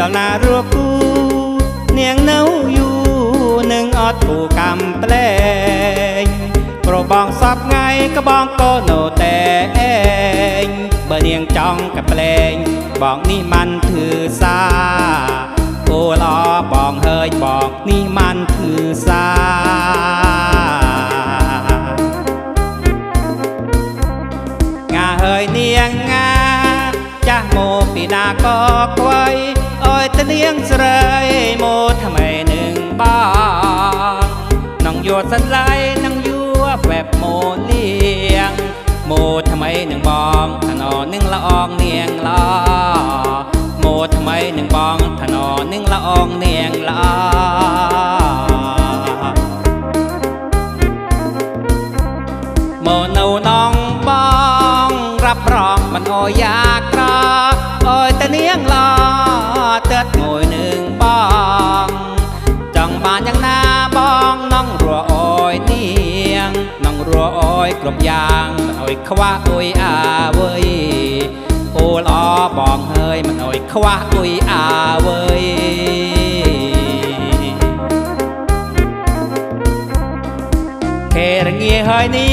ដល់ណារកគូនាងនៅយូរនឹងអត់គូកម្មប្លែងប្របងសពថ្ងៃក៏បងក៏នៅតែឯងបើនាងចង់កប្លែងបងនេះមិនធឺសាអូល្អបងហើយបងនេះមិនធឺសាងាហើយនាងងាចាស់មក ពីណាក៏ខ្វៃអើយតនាងស្រីមកថ្មីនឹងបងនងយោសិនឡៃនឹងយួវែបមកលៀងមកថ្មីនឹងបងថ្ននឹងល្អងនាងល្អមកថ្មីនឹងបងថ្ននឹងល្អងនាងល្អ មកនៅនងបងរាប់រងមិនអោយ យ៉ាងមិនអើយខ្វះអុយអាវើយអូល្អបងហើយមិនអើយខ្វះអុយអាវើយខេរងាហើយនា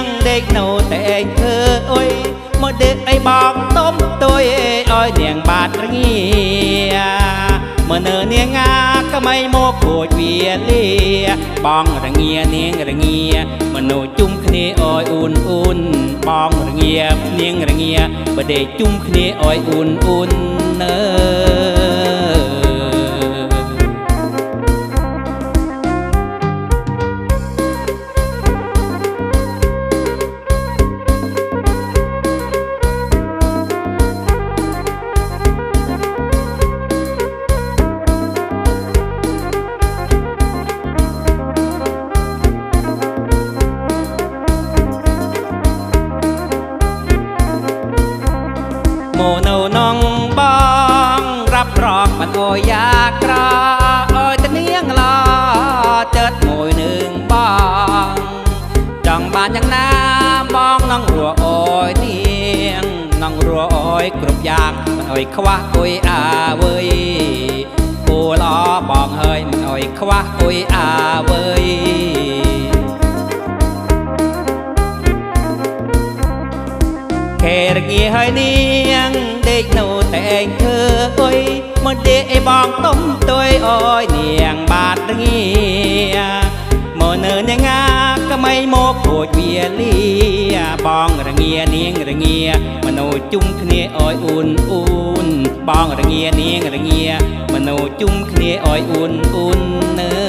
ងដេកនៅតែឯងធ្វើអុយមកដេកអីបងទុំទុយឲ្យនាងបាត់រងាមើលនៅនាងងា ក្មៃមកខូចវាលាបងរងានាងរងាមនុស្សជុំគ្នាអើយអ៊ូនអ៊ូនបងរងានាងរងាបើដេកជុំគ្នាអើយអ៊ូនអ៊ូននៅ យយ៉ាក្រអើយតនាងឡចើតមួយនឹងបងចង់បានយ៉ាងណាបងនងរអើយនាងនងរអើយគ្រប់យ៉ាងមិនអើយខ្វះអុយអាវើយអូល្អបងហើយមិនអើយខ្វះអុយអាវើយខេរងាហើយនាងដេកនៅតែឯងធ្វើអុយ មកដេកអីបងទុំទុយអើយនាងបាត់រងាមកនៅនាងងាក្មៃមកខូចវាលាបងរងានាងរងាមនុស្សជុំគ្នាអើយអ៊ូនអ៊ូនបងរងានាងរងាមនុស្សជុំគ្នាអើយអ៊ូនអ៊ូននៅ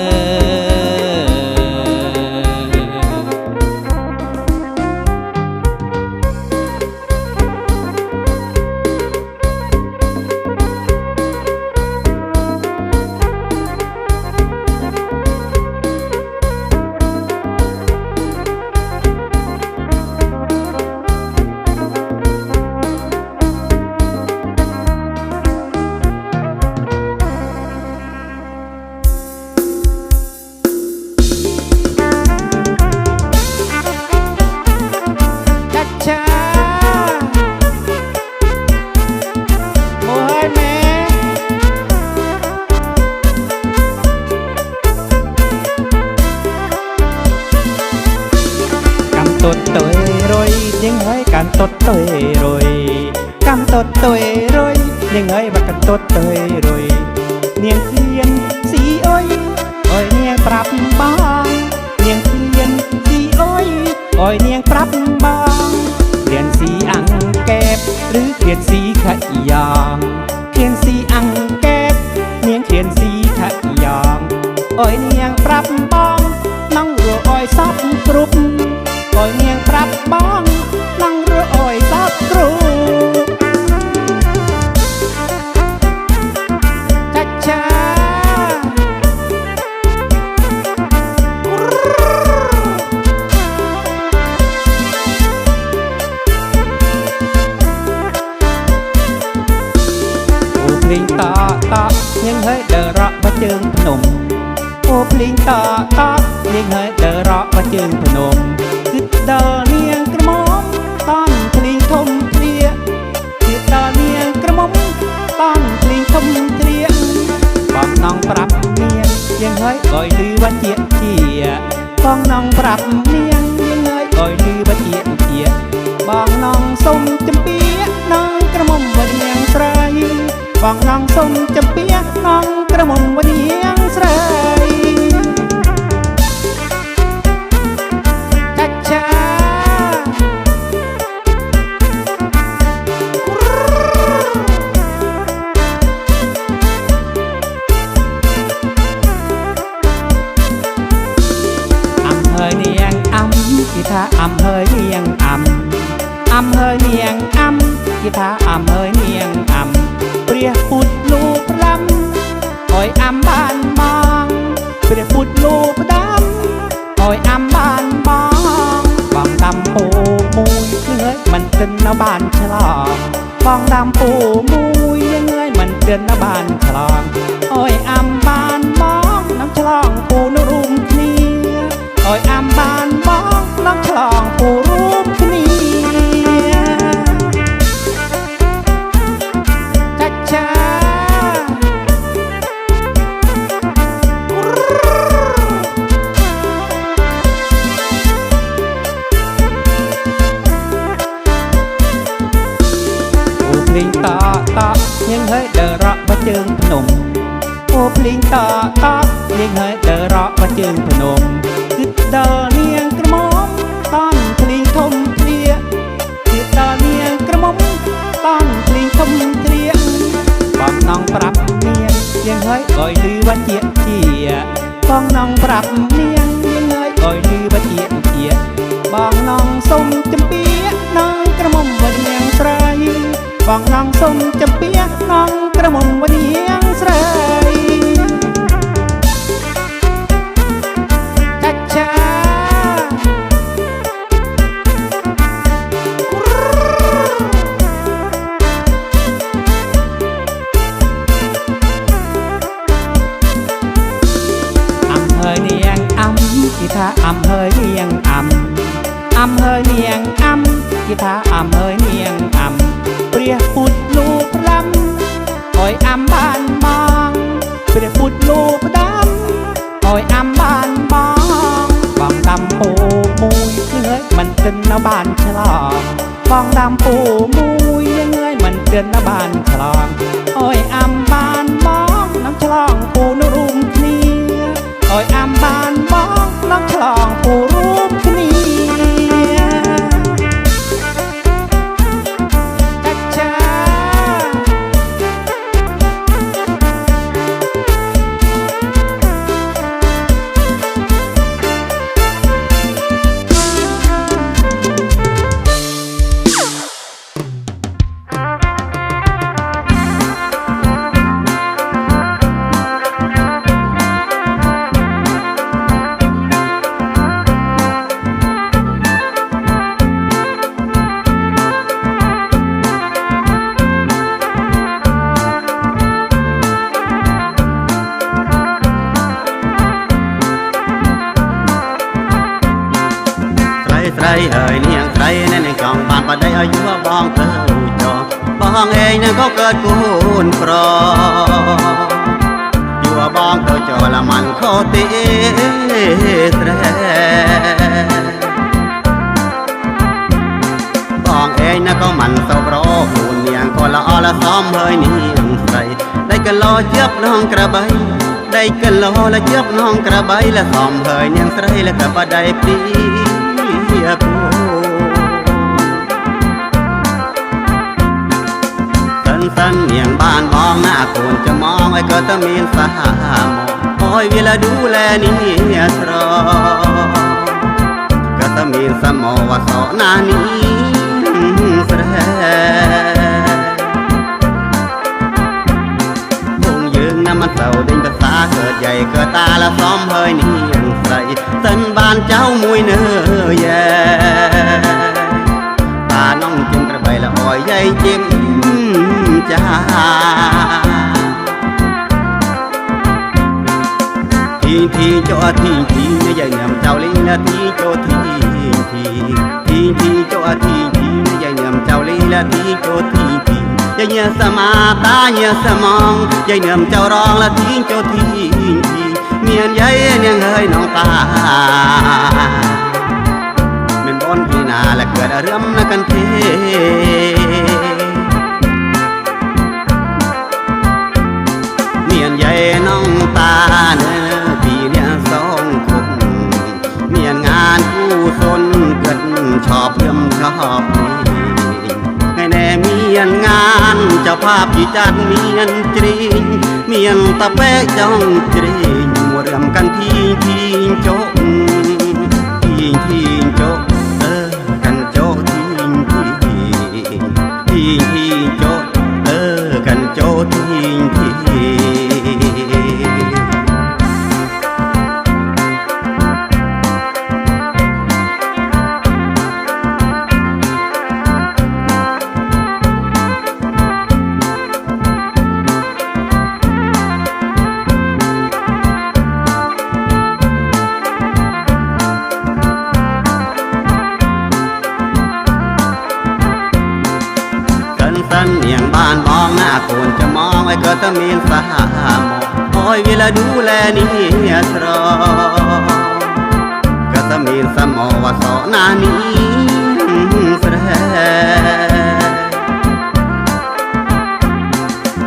กันตดตุยรวยกันตดตุยรวยเนียงเอ้ยบักกันตดตุยรวยเนียงเทียนสีอ้อยอ้อยเนียงปรับบางเนียงเทียนสีอ้อยอ้อยเนียงปรับบางเปลี่ยนสีอังเก็บหรือเปลี่ยนสีขยาง ភ្លេងតតញឹងហើយដើររកបជើងភ្នំគឺដល់នាងក្រមុំតនភ្លេងធំទ្រាគឺដល់នាងក្រមុំតនភ្លេងធំទ្រានងប្រាប់នាងយើងហើយអើយលឺវជាជាបងនងប្រាប់នាងយើងហើយអើយលឺវជាជាបងនងសុំចំពៀនងក្រមុំវនាងស្រីបងនងសុំចំពៀនងក្រមុំវនាង ฟองดำปูมุยเงยมันเดินนาบ้านคลองอ้อยอำบ้า លីងតតញៀងហើយដើររកបើជើងភ្នំអូភ្លីងតតញៀងហើយដើររកបើជើងភ្នំគិតដល់នាងក្រមុំតាន់ភ្លីងធំធ្លាគិតដល់នាងក្រមុំតាន់ភ្លីងធំធ្លាបងនងប្រាប់នាងញៀងហើយអុយលឺវាជាជាបងនងប្រាប់នាងញៀងហើយអុយលឺវាជាជាបងនងសុំ បងនងសុំចំពះនងក្រមុំវនាង ฟองดำปูมุยเงยเหมันเตือนละบานคลองอ้อยอ้ำ อายุบางเออจอดบางเองนั้นก็เกิดกูนกรออยู่บางเออจอละมันเขาตีแตรบางเองนั้นก็มันเศร้อหูเนียงก็ละอละซ้อมเฮยนี่ยังใส่ได้กันลอเจ็บน้องกระใบได้กันลอละเจ็บน้องกระใบละซ้อมเฮยเนียงใส่ละกระบะได้ปี សិនសិននាងបានបងណាកូនจะมองឲ្យក៏តែមានសហមកអើយវាលดูแลនេះស្រក៏តែមានសមវសណានេះស្រែបងយើងណាមិនទៅដេញភាសាកើតใหญ่កើតតាละសំហើយនាងស្រីសិនបានចៅមួយនៅយ៉ែតានងជិមក្របីละអយ จ้าทีทีเจ้าทีที่ใหญ่เหนียมเจ้าลิงละทีเจ้าทีทีทีทีเจ้าทีที่ใหญ่เหนียมเจ้าลิงละทีเจ้าทีทียายเหนียมสมาตาเหนียสมองยายเหนียมเจ้าร้องละทีเจ้าทีทีเมียนยายเนี่ยงเฮ้ยน้องตาเม่นบอนพี่นาและเกิดเรื่มนะกันเท อบแน่เมียนงานเจ้าภาพที่จัดเมียนจริงเมียนตะเป๊ะจ้องจริงมัวเรื่มกันทีทีโจ มองไว้เกิดตะมีนสหามคอยเวลาดูแลนี่สรอก็ตะมีนสมอว่าสอนานี้แสดง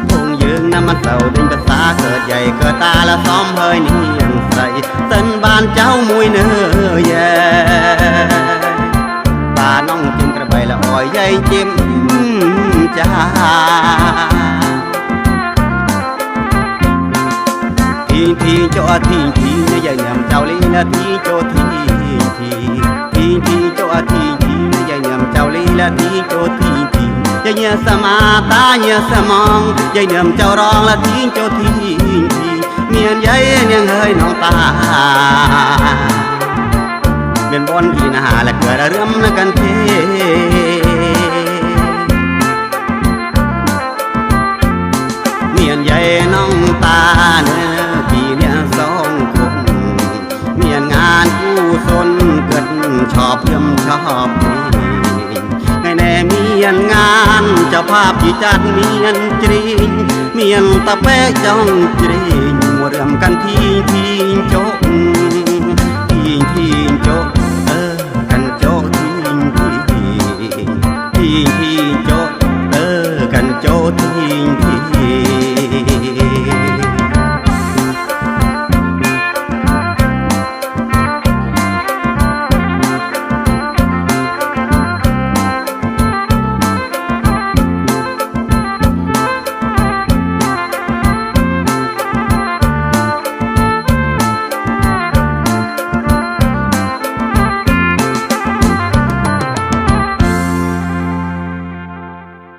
คงยืงน้ำมันเต่าดินภาษาเกิดใหญ่เกิดตาละซ้อมเฮยนี่ยังใส่เต้น เจ้าทีทีนะยายแหนมเจ้าลีนาทีเจ้าทีทีทีทีเจ้าทีทีนะยายแหนมเจ้าลีนาทีเจ้าทีทียายเนี่ยสมาตาเนี่ยสมองยายแหนมเจ้าร้องละทีเจ้าทีทีเมียนยายเนี่ยเฮ้ยน้องตาเป็นบอนอีนาและเกิดเรื่มงกันเทเมียนยายน้องตาเนี่ย จ้าภาพที่จัดเมียนจริงเมียนตะเป๊ะจ้องจริงมัวเรื่มกันทีทีโจก